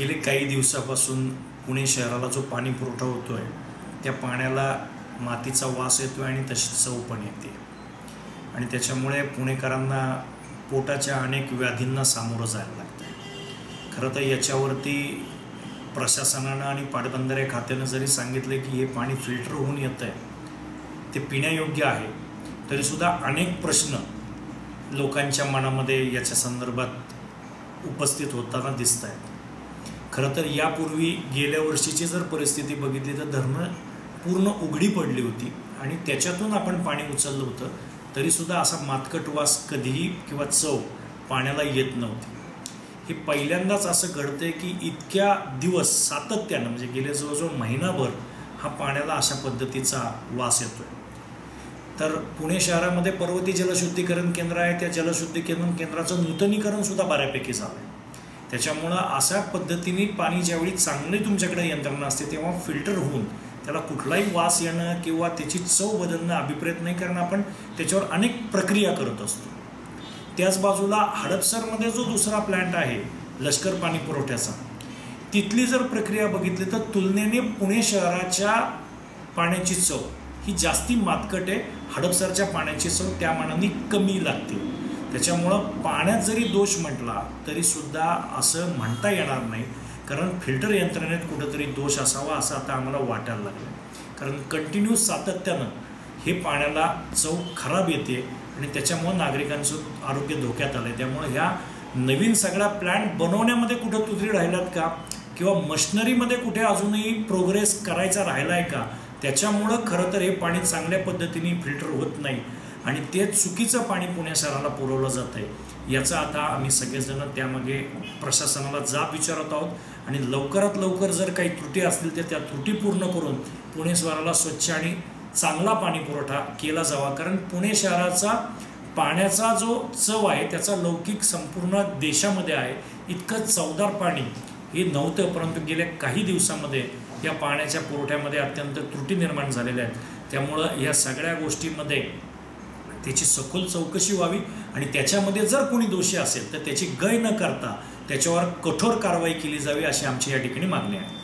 गेले काही दिवसापासून पुणे शहराला जो पाणी पुरवठा होतो आहे त्या पाण्याला मातीचा वास येतो आहे आणि तशी चव पण येते. आणि त्याच्यामुळे पुणेकरांना पोटाच्या अनेक व्याधींना सामोरं जायला लागतं आहे खरं तर याच्यावरती प्रशासनानं आणि पाटबंधारे खात्यानं जरी सांगितलं की हे पाणी फिल्टर होऊन येतं आहे ते पिण्यायोग्य आहे. तरीसुद्धा अनेक प्रश्न लोकांच्या मनामध्ये याच्या संदर्भात उपस्थित होताना दिसत आहेत खरं तर यापूर्वी गेल्या वर्षीची जर परिस्थिती बघितली तर धरणं पूर्ण उघडी पडली होती आणि त्याच्यातून आपण पाणी उचललं होतं तरीसुद्धा असा मातकट वास कधीही किंवा चव पाण्याला येत नव्हती. हे पहिल्यांदाच असं घडतंय की इतक्या दिवस सातत्यानं म्हणजे गेल्या जवळजवळ महिनाभर हा पाण्याला अशा पद्धतीचा वास येतोय. तर पुणे शहरामध्ये पर्वती जलशुद्धीकरण केंद्र आहे त्या जलशुद्धीकरण केंद्राचं नूतनीकरण सुद्धा बऱ्यापैकी झालं आहे त्याच्यामुळं अशा पद्धतीने पाणी ज्यावेळी चांगली तुमच्याकडे यंत्रणा असते तेव्हा फिल्टर होऊन त्याला कुठलाही वास येणं किंवा त्याची चव बदलणं अभिप्रेत नाही कारण आपण त्याच्यावर अनेक प्रक्रिया करत असतो. त्याच बाजूला हडपसरमध्ये जो दुसरा प्लॅन्ट आहे लष्कर पाणी पुरवठ्याचा तिथली जर प्रक्रिया बघितली तर तुलनेने पुणे शहराच्या पाण्याची चव ही जास्ती मातकट आहे. हडपसरच्या पाण्याची चव त्या मानाने कमी लागते. त्याच्यामुळं पाण्यात जरी दोष म्हटला तरीसुद्धा असं म्हणता येणार नाही. कारण फिल्टर यंत्रणेत कुठंतरी दोष असावा असं आता आम्हाला वाटायला लागलं कारण कंटिन्यू सातत्यानं हे पाण्याला चव खराब येते आणि त्याच्यामुळं नागरिकांचं आरोग्य धोक्यात आलं आहे त्यामुळं ह्या नवीन सगळ्या प्लॅन्ट बनवण्यामध्ये कुठं तुझी राहिल्यात का? किंवा मशिनरीमध्ये कुठे अजूनही प्रोग्रेस करायचा राहिला आहे का? त्याच्यामुळं खरं तर हे पाणी चांगल्या पद्धतीने फिल्टर होत नाही. आणि ते चुकीचं पाणी पुणे शहराला पुरवलं जात आहे याचा आता आम्ही सगळेजण त्यामागे प्रशासनाला जाब विचारत आहोत. आणि लवकरात लवकर जर काही त्रुटी असतील तर त्या त्रुटी पूर्ण करून पुणे शहराला स्वच्छ आणि चांगला पाणी पुरवठा केला जावा. कारण पुणे शहराचा पाण्याचा जो चव आहे त्याचा लौकिक संपूर्ण देशामध्ये आहे. इतकं चवदार पाणी हे नव्हतं परंतु गेल्या काही दिवसामध्ये या पाण्याच्या पुरवठ्यामध्ये अत्यंत त्रुटी निर्माण झालेल्या आहेत. त्यामुळं या सगळ्या गोष्टीमध्ये त्याची सखोल चौकशी व्हावी आणि त्याच्यामध्ये जर कोणी दोषी असेल तर त्याची गय न करता त्याच्यावर कठोर कारवाई केली जावी अशी आमची या ठिकाणी मागणी आहे.